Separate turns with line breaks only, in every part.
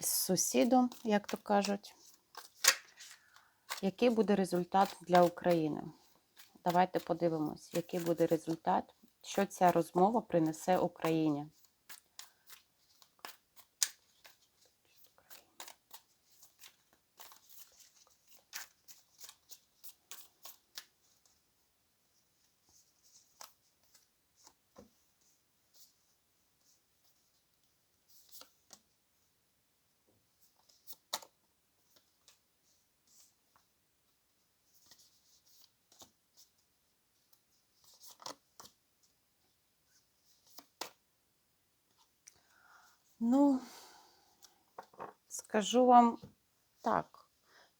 з сусідом, як то кажуть. Який буде результат для України? Давайте подивимось, який буде результат, що ця розмова принесе Україні. Ну, скажу вам так,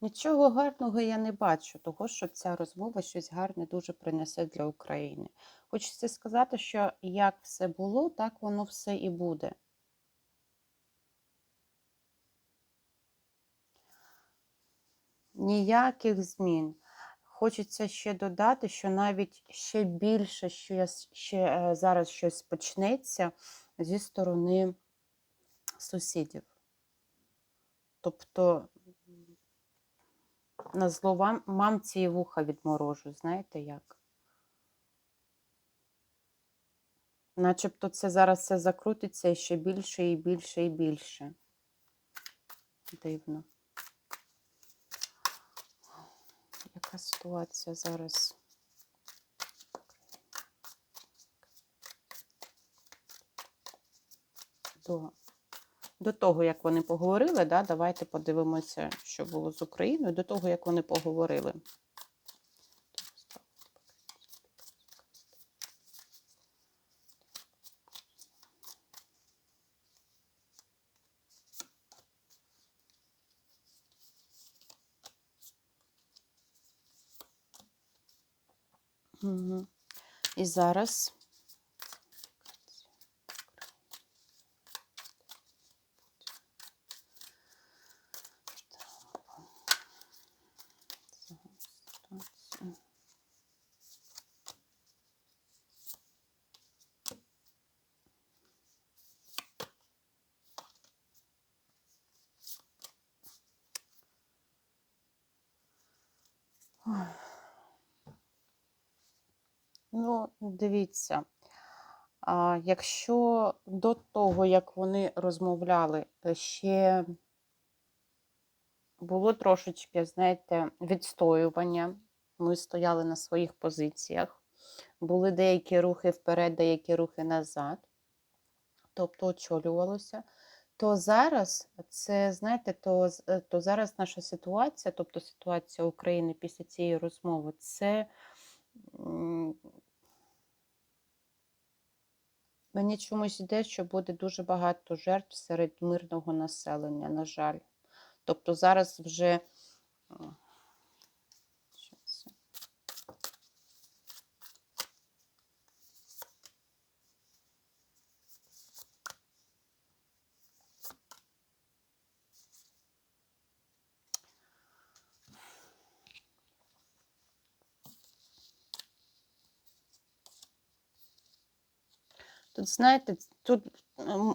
нічого гарного я не бачу, того, що ця розмова щось гарне дуже принесе для України. Хочеться сказати, що як все було, так воно все і буде. Ніяких змін. Хочеться ще додати, що навіть ще більше, що я ще е, зараз щось почнеться зі сторони сусідів. Тобто на зло вам, мамці і вуха відморожу, знаєте як? Начебто це зараз все закрутиться і ще більше, і більше, і більше. Дивно. Яка ситуація зараз? До, до того, як вони поговорили, да, давайте подивимося, що було з Україною, до того, як вони поговорили. Угу. І зараз. Ну, дивіться, якщо до того, як вони розмовляли, ще було трошечки, знаєте, відстоювання, ми стояли на своїх позиціях, були деякі рухи вперед, деякі рухи назад, тобто очолювалося, то зараз це, знаєте, то, е, то зараз наша ситуація, тобто ситуація України після цієї розмови, це. Мені чомусь йде, що буде дуже багато жертв серед мирного населення, на жаль. Тобто зараз вже. Тут, знаєте, тут,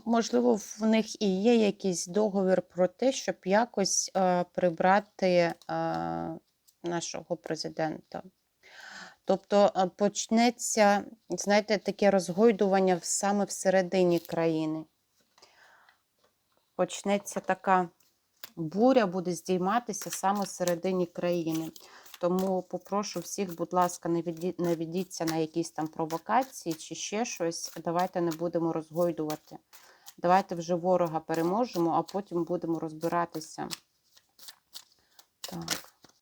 можливо, в них і є якийсь договір про те, щоб якось е, прибрати е, нашого президента. Тобто е, почнеться, знаєте, таке розгойдування саме всередині країни. Почнеться така буря, буде здійматися саме всередині країни. Тому попрошу всіх, будь ласка, не ведіться на якісь там провокації чи ще щось. Давайте не будемо розгойдувати. Давайте вже ворога переможемо, а потім будемо розбиратися. Так.